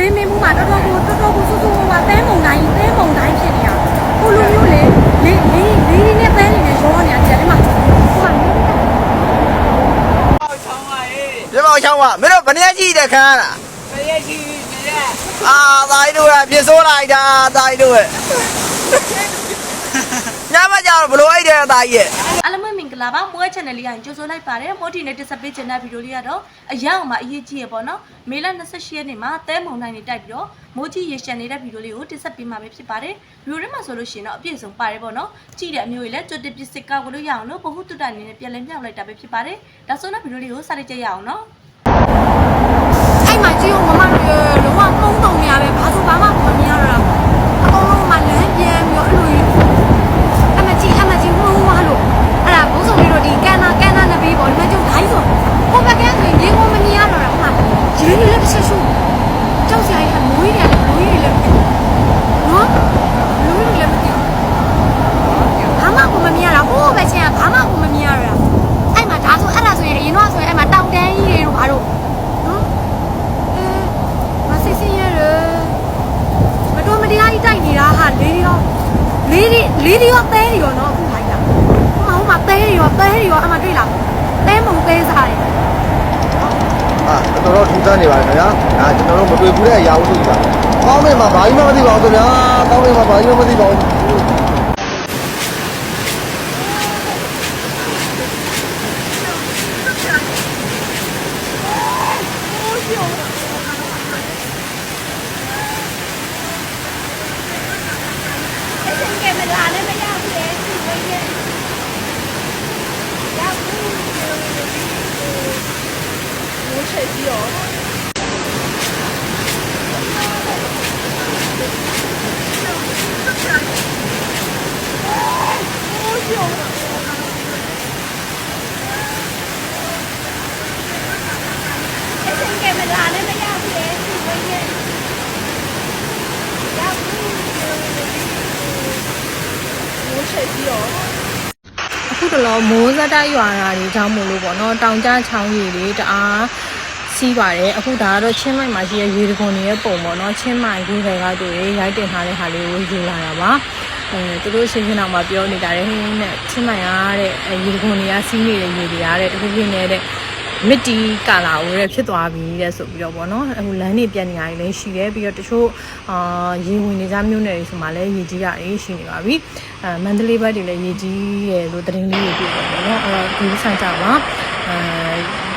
ဝေးမင်းမှုမှာတော်တော်ကိုတော်တော်ကိုစူးစူးဝါးဝါတဲမုံတိုင်းတဲမုံတိုင်းဖြစ်နေတာကိုလူမျိုးလေလေးလေးလေးနဲ့တဲနေတယ်ရောနေတာကြက်လေးမှာဟိုကမြေမောင်ချောင်းကမင်းတို့ဘယ်နှရက်ကြည့်တဲ့ခန်းလားဘယ်ရက်ကြည့်နေလဲအာသားတို့ကပြစိုးလိုက်တာသားတို့ညမကြောင်ဘလို့အိတ်တယ်သားကြီးရဲ့ လုံးပဲမင်္ဂလာပါမွေး channel လေးကကြိုဆိုလိုက်ပါတယ်မော်တီနဲ့တက်ဆက်ပေးချင်တဲ့ဗီဒီယိုလေးကတော့အရောက်မှာအရေးကြီးရပေါ့နော်မေလ28ရက်နေ့မှာတဲမုံတိုင်းနေတိုက်ပြီးတော့မိုးကြီးရေရှမ်းနေတဲ့ဗီဒီယိုလေးကိုတက်ဆက်ပေးမှာပဲဖြစ်ပါတယ်ဗီဒီယိုထဲမှာဆိုလို့ရှိရင်တော့အပြည့်စုံပါတယ်ပေါ့နော်ကြည့်တဲ့အမျိုးကြီးလည်းကြွတက်ပစ္စည်းကောက်လို့ရအောင်လို့ဘဟုတုတ္တအနေနဲ့ပြန်လည်မြောက်လိုက်တာပဲဖြစ်ပါတယ်ဒါဆိုတော့ဗီဒီယိုလေးကိုစလိုက်ကြရအောင်နော်အဲ့မှာကြည့်ဦးမမတို့လုံးဝပုံတုံနေရပဲဘာလို့ဘာမှမမြင်ရတော့ ပြီးပေါ့ဒီမှာကျုပ်ဓာတ်ဆိုဟိုဘက်ကဆိုရင်ရေကုန်မမြင်ရတော့ဟိုမှာရေတွေလည်းတစ်ချက်ရှုကြောက်စရာကြီးကမွေးတယ်မွေးတယ်လည်းမသိဘူးနော်မွေးတယ်လည်းမသိဘူးဘာမှကိုမမြင်ရတာဟိုဘက်ချင်းကဘာမှကိုမမြင်ရတော့အဲ့မှာဒါဆိုအဲ့ဒါဆိုရင်အရင်တော့ဆိုရင်အဲ့မှာတောင်တန်းကြီးတွေတို့ဘာလို့နော်အဲမစစ်စစ်ရရမတော်မတရားကြီးတိုက်နေတာဟာလေးရောလေးဒီလေးဒီရောတဲရောနော်အခုလိုက်တာဟိုမှာဟိုမှာတဲရောတဲရောအမတွေ့လား တဲမုံတဲစားတယ်အာတော်တော်ထူးဆန်းနေပါတယ်ခင်ဗျာဒါကျွန်တော်တို့မတွေ့ဘူးတဲ့အရာဦးဆိုတာကောင်းနေမှာဘာကြီးမှမသိပါဘူးခင်ဗျာကောင်းနေမှာဘာကြီးမှမသိပါဘူး အဲ့ဒါကမလာနဲ့မရဘူးလေသူ့ဝင်းရဲ့ရောက်ဘူးဘိုးချက်ကြီးရောအဲ့ဒါကမလာနဲ့မရဘူးလေသူ့ဝင်းရဲ့ရောက်ဘူး အခုတ လောမိုးစက်တိုက်ရွာတာတွေကြောင့်မို့လို့ပေါ့နော်တောင်ကျချောင်းရည်တွေတအားစီးပါတယ်အခုဒါကတော့ချင်းမိုင်မှာရှိတဲ့ရေတခွန်တွေရဲ့ပုံပေါ့နော်ချင်းမိုင်ကြီးတွေကတူတွေရိုက်တင်ထားတဲ့ဟာလေးကိုယူလာတာပါအဲသူတို့ရှင်းရှင်းအောင်မပြောနေကြတယ်ဟင်းနဲ့ချင်းမိုင်ရတဲ့အဲရေတခွန်တွေကစီးနေတဲ့ရေတွေရတဲ့တခုဖြစ်နေတဲ့ မစ်တီကာလာကိုတဲ့ဖြစ်သွားပြီတဲ့ဆိုပြီးတော့ပေါ့နော်အခုလမ်းတွေပြန်နေရလည်းရှိတယ်ပြီးတော့တချို့အာရေဝင်နေကြမျိုးနယ်တွေဆိုမှလည်းရေကြီးရတယ်ရှိနေပါပြီအဲမန္တလေးဘက်တွေလည်းရေကြီးရလို့တရင်လေးတွေတွေ့တယ်ပေါ့နော်အဲ့တော့ဒီဆိုင်ကြပါအဲ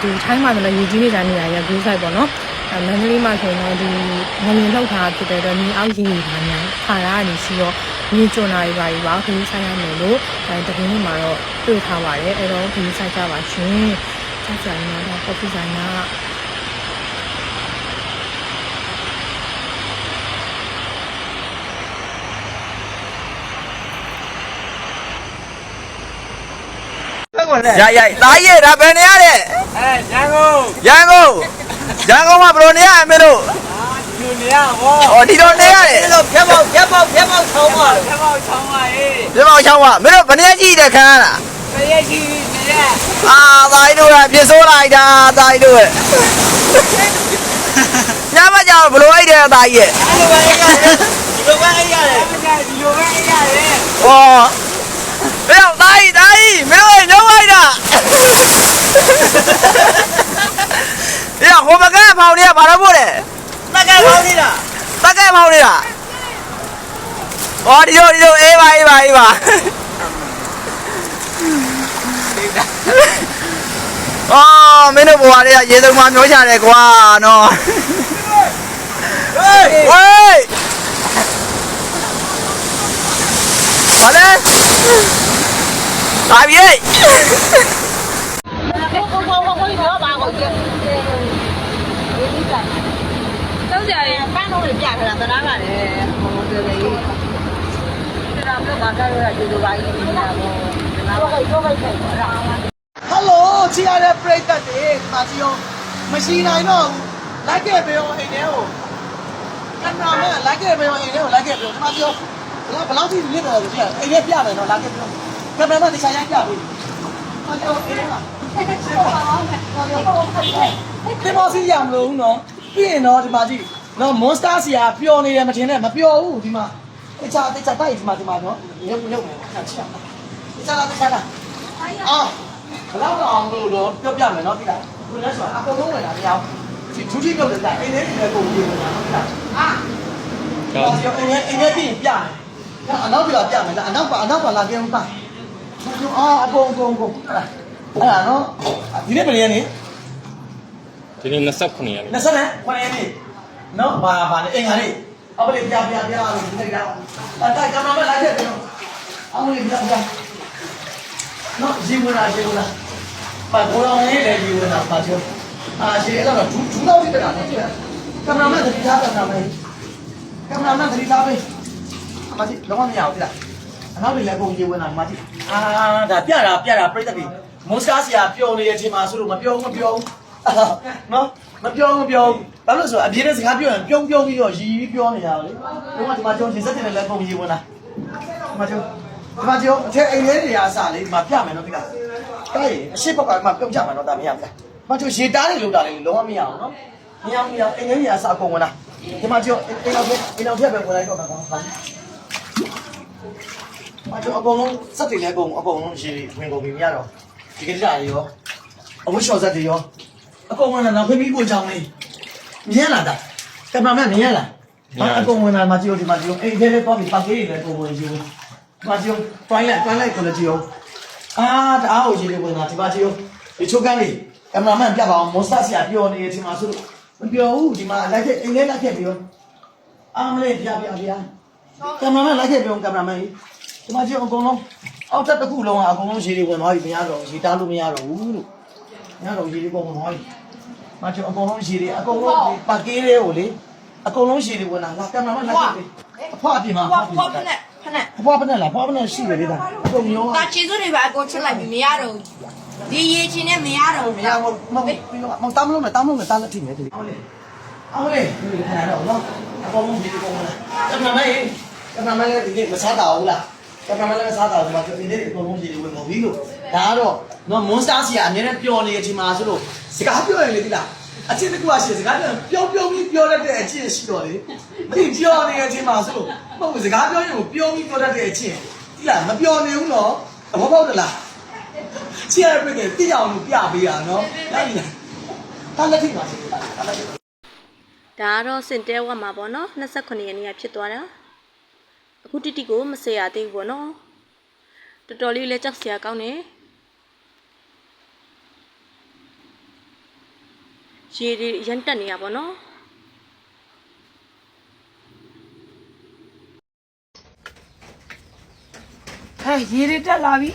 ဒီထိုင်းမှာလည်းရေကြီးနေကြနေရရဂူးဆိုင်ပေါ့နော်အဲမန္တလေးမှာဆိုရင်တော့ဒီငလျင်လောက်ထားဖြစ်တဲ့တော့မြေအောက်ရေတွေပါညာခါရကနေရှိတော့မြေကျွန်းလာတွေပါတွေပါဂူးဆိုင်ရမယ်လို့အဲတရင်လေးမှာတော့တွေ့ထားပါတယ်အဲ့တော့ဂူးဆိုင်ကြပါရှင် ဆက်ဆိုင်နာတော့ကော်ဖီဆိုင်နာကရိုက်ရိုက်သားရဲဒါဘယ်နေရတဲ့အဲရန်ကုန်ရန်ကုန်ရန်ကုန်မှာဘယ်လိုနေရအမေတို့လူနေရဟောဟောဒီတော့နေရတယ်ဒီတော့ဖြက်ပေါက်ဖြက်ပေါက်ဖြက်ပေါက်ချောင်းပါဖြက်ပေါက်ချောင်းပါဟေးဖြက်ပေါက်ချောင်းပါမင်းတို့ဘယ်နေကြီးတဲ့ခန်းလားဘယ်နေကြီး အာသားတို့ကပြဆိုးလိုက်တာသားတို့ရဲ့ညမကြောင်ဘလို့အိတ်တယ်သားရဲ့အဲ့လိုပဲအိတ်ရတယ်ဒီလိုပဲအိတ်ရတယ်ဒီလိုပဲအိတ်ရတယ်ဟောမင်းတို့သားကြီးသားကြီးမင်းတို့ညောင်းလိုက်တာညဟိုဘက်ကဖောင်တွေကဘာလို့ပို့လဲတက်ကဲဖောင်နေတာတက်ကဲဖောင်နေတာဟောဒီလိုဒီလိုအေးပါအေးပါအေးပါ အော်မင်းတို့ဘွားတွေကရေစုံမှာမျောချတယ်ကွာနော်喂，ဝေးဟာလေလာပြီဟဲ့ကျောင်းဆရာကြီးပန်းလုံးတွေပြထားတာသနာကလည်းဟိုတယ်လေဒါမျိုးဘာသာရရဒီလိုပါကြီးနေတာပေါ့ဒါကတော့တော့ပဲခဲ့တာဟယ်လို ချီရတဲ့ပရိသတ်တွေဒီမှာကြည့်အောင်မရှိနိုင်တော့ဘူးလိုက်ခဲ့ပေးအောင်အိမ်ထဲကိုကင်မရာမန်လိုက်ခဲ့ပေးအောင်အိမ်ထဲကိုလိုက်ခဲ့ပေးအောင်ဒီမှာကြည့်အောင်ဘယ်လောက်ထိလစ်တယ်လို့ပြအိမ်ထဲပြမယ်နော်လိုက်ခဲ့ပေးအောင်ကင်မရာမန်ဒီဆိုင်ရိုက်ပြပေးဟာကြောအိမ်ထဲမှာဒီမောစီရမလို့နော်ပြီးရင်တော့ဒီမှာကြည့်နော်မွန်စတာစီယာပျော်နေတယ်မထင်နဲ့မပျော်ဘူးဒီမှာတခြားတခြားတိုက်ဒီမှာဒီမှာနော်ရုပ်ရုပ်မယ်ခါချစ်တခြားလားတခြားလားအော် ဘလောက်တော့အောင်လို့တော့ပြောပြမယ်နော်ပြီလားခုလည်းဆိုအကုန်လုံးဝင်လာတရားဒီဒုတိယပြုတ်တဲ့အိမ်ထဲဒီလည်းကုန်ပြေးနေတာနော်ပြီလားအာကျော်အိမ်ထဲအိမ်ထဲပြင်ပြမယ်ဒါအနောက်ပြပြမယ်လားအနောက်ပါအနောက်ပါလာကြအောင်ပါအာအကုန်အကုန်အကုန်အဲ့ဒါအဲ့ဒါနော်ဒီနေ့ပြန်ရနေဒီနေ့29ရက်နေ့20နဲ့ခွန်ရနေနော်ဘာဘာလဲအင်္ဂါလေးအပလေးပြပြပြလို့ဒီနေ့တော့အတိုက်ကမ္ဘာမလိုက်တဲ့တော့အမလေးပြပြ နော်ဇီဝနာဇီဝနာပါဘောလောင်းလေးလည်းဇီဝနာပါချောအာရှေ့အဲ့တော့ဒူးဒူးတော့ပြတာနော်ကင်မရာမန်သတိထားကင်မရာမန်ကင်မရာမန်သတိထားပဲအမကြီးလုံးဝမရဘူးလားအနောက်လေးလည်းပုံဇီဝနာအမကြီးအာဒါပြတာပြတာပြိတ္တပြီမောစကားဆရာပျော်နေတဲ့အချိန်မှာဆိုလို့မပြောဘူးမပြောဘူးနော်မပြောမပြောဘာလို့ဆိုအပြေတဲ့စကားပြောရင်ပြုံးပြုံးပြီးတော့ရီရီပြောနေရတာလေဒီမှာဒီမှာကျုံရင်စက်တယ်လည်းပုံကြီးဝင်လာဒီမှာကျုံ ဒီမှာကျုံအထက်အိမ်လေးတွေအားစလေဒီမှာပြမယ်နော်ဒီကတိုက်အရှိဘက်ကမှပြုံးကြမှာနော်ဒါမရဘူးဒီမှာကျုံရေတားတွေလို့တာလေလုံးဝမရအောင်နော်မရမရအိမ်လေးတွေအားစအကုန်ဝင်လာဒီမှာကျုံအိမ်အောင်အိမ်အောင်ပြပဲဝင်လိုက်တော့မှာပါမကျုံအကုန်လုံးစက်တွေလည်းအကုန်အကုန်လုံးရေဝင်ကုန်ပြီမရတော့ဒီကိစ္စတွေရောအဝှရှော့စက်တွေရောအကုန်ဝင်လာတော့ခွေးပြီးကိုချောင်းလေးမြင်လာတာကင်မရာမန်မြင်လာအကုန်ဝင်လာမကြည့်ဒီမှာကြည့်အိမ်ထဲလေးတော့ပြီးပတ်ကြီးလေးကိုဝင် ကြည့်မကြည့်တွိုင်းလိုက်တွိုင်းလိုက်ကိုလည်းကြည့်အာတအားကိုကြည့်လေးဝင်လာဒီမှာကြည့်ဒီချိုးကန်းလေးကင်မရာမန်ပြပါအောင်မွန်စတာဆရာပြောနေဒီမှာဆိုလို့မပြောဘူးဒီမှာလိုက်ခဲ့အိမ်လေးလိုက်ခဲ့ပြီးတော့အာမလေးပြပြပြကင်မရာမန်လိုက်ခဲ့ပြီးကင်မရာမန်ဒီမှာကြည့်အကုန်လုံးအောက်တက်တစ်ခုလုံးကအကုန်လုံးရေတွေဝင်သွားပြီမရတော့ရေတားလို့မရတော့ဘူးလို့ညတော့ရေလေးပုံဝင်သွားပြီ။မချောအကုန်လုံးရေလေးအကုန်လုံးပါကေးလေးကိုလေအကုန်လုံးရေလေးဝင်လာလာကင်မရာမလိုက်ပြီ။အဖွားအပြင်မှာအဖွားဖက်နဲ့ ဖက်နဲ့အဖွားဖက်နဲ့လားဖွားဖက်နဲ့ရှိတယ်လေဒါအကုန်မျိုးဒါခြေစွပ်တွေပါအကုန်ချစ်လိုက်ပြီမရတော့ဘူးဒီရေချင်းနဲ့မရတော့မဘူးရမမမတမ်းလို့မတမ်းလို့တားလက်ထိမယ်ဒီအောင်လေအောင်လေဒီခဏတော့နော်အကုန်လုံးရေလေးပုံဝင်လာကင်မရာမလေးကင်မရာမလေးဒီနေ့မစားတာဘူးလားကင်မရာမလေးမစားတာဘူးဒီမှာဒီနေ့အကုန်လုံးရေလေးဝင်ကုန်ပြီလို့ဒါကတော့နော်မွန်စတာစီကအများနဲ့ပျော်နေတဲ့အချိန်မှာဆိုလို့စကားပြောရင်လေဒီလား အချင်းတစ်ခုအရှိစကားပြောပြောပြီးပြောတတ်တဲ့အချင်းရှိတော့လေဒီပြောနေတဲ့အချင်းမှာဆိုလို့မဟုတ်ဘူးစကားပြောရင်ကိုပြောပြီးပြောတတ်တဲ့အချင်းဒီလားမပြောနေဘူးနော်သဘောပေါက်တယ်လားချီရပြတဲ့တိအောင်လို့ပြပေးရနော်လိုက်ပြီလားတာလက်ထိပါစေတာလက်ထိဒါကတော့စင်တဲဝက်မှာပေါ့နော်29ရက်နေ့ကဖြစ်သွားတာအခုတိတိကိုမစေရသေးဘူးပေါ့နော်တော်တော်လေးလည်းကြောက်စရာကောင်းတယ် ရေတွေရမ်းတက်နေရပါတော့ဟဲ့ရေတွေတက်လာပြီ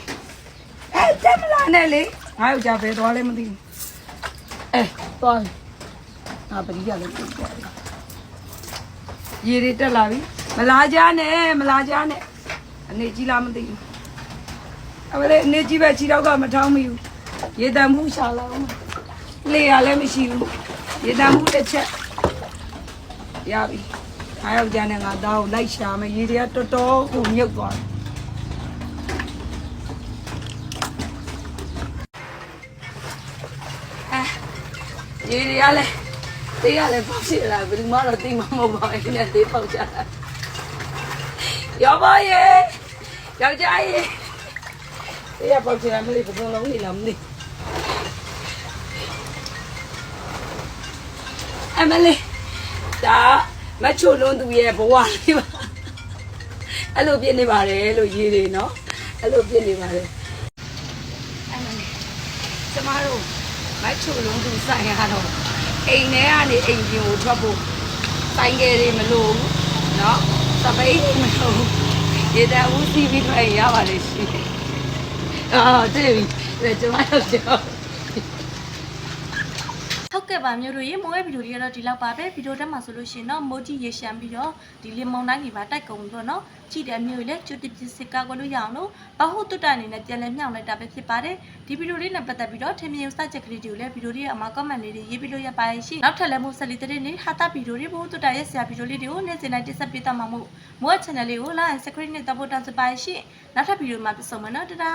အဲတက်မလာနဲ့လေငါယောက်ျားပဲသွားလဲမသိဘူးအဲသွားပြီငါပရိယလည်းပြပြရေတွေတက်လာပြီမလာကြနဲ့မလာကြနဲ့အနေကြီးလားမသိဘူးအမလေးအနေကြီးပဲခြေတော့ကမထောင်းမိဘူးရေတံမှုရှာလာအောင် လေရလည်းမရှိဘူးရေတံမှုတစ်ချက်ရပြီငါယောက်ျားနဲ့ငါသားကိုလိုက်ရှာမယ်ရေတွေကတော်တော်ကိုမြုပ်သွားတယ်ရေတွေကလည်းတေးကလည်းပေါက်ရှိလာဘယ်သူမှတော့တိမ်မမဟုတ်ပါဘူးနဲ့တေးပေါက်ကြတာရောပါရေယောက်ျားရေတေးကပေါက်ချင်တယ်မလေးဘယ်လိုလုံးနေလားမသိ အမလေးဒါမချိုလွန်သူရဲ့ဘဝလေးပါအဲ့လိုပြနေပါတယ်လို့ရေးနေနော်အဲ့လိုပြနေပါတယ်အမလေးကျမတို့မချိုလွန်သူဆိုင်ရတော့အိမ်ထဲကနေအိမ်ပြင်ကိုထွက်ဖို့ဆိုင်ကယ်တွေမလို့နော်စပိတ်တွေမလို့ရေတံဦးစီးပြီးထွက်ရပါလေရှင်အော်တွေ့ပြီကျမတို့ပြော ဟုတ်ကဲ့ပါမျိုးတို့ရေမိုးရဲ့ဗီဒီယိုလေးကတော့ဒီလောက်ပါပဲဗီဒီယိုတက်မှာဆိုလို့ရှိရင်တော့မိုးကြီးရေရှမ်းပြီးတော့ဒီလင်မုန်တိုင်းကြီးပါတိုက်ကုန်ပြီးတော့နော်ကြည့်တဲ့မျိုးလေးကျွတ်တပစ်စစ်ကောက်လို့ရအောင်လို့ဘဟုတုတ္တအနေနဲ့ပြန်လည်မြှောက်လိုက်တာပဲဖြစ်ပါတယ်ဒီဗီဒီယိုလေးနဲ့ပတ်သက်ပြီးတော့ထင်မြင်စချက်ကလေးတွေကိုလည်းဗီဒီယိုလေးရဲ့အမှာ comment လေးတွေရေးပြီးလို့ရပါရဲ့ရှိနောက်ထပ်လည်းမို့ဆက်လီတဲ့နေ့ဟာတာဗီဒီယိုတွေဘဟုတုတ္တရဲ့ဆရာဗီဒီယိုလေးတွေကိုနေ့စဉ်တိုင်းတင်ဆက်ပေးသွားမှာမို့မိုးရဲ့ channel လေးကို like and subscribe နဲ့တပ်ဖို့တောင်းစပါရဲ့ရှိနောက်ထပ်ဗီဒီယိုမှာပြန်ဆုံမယ်နော်တဒါ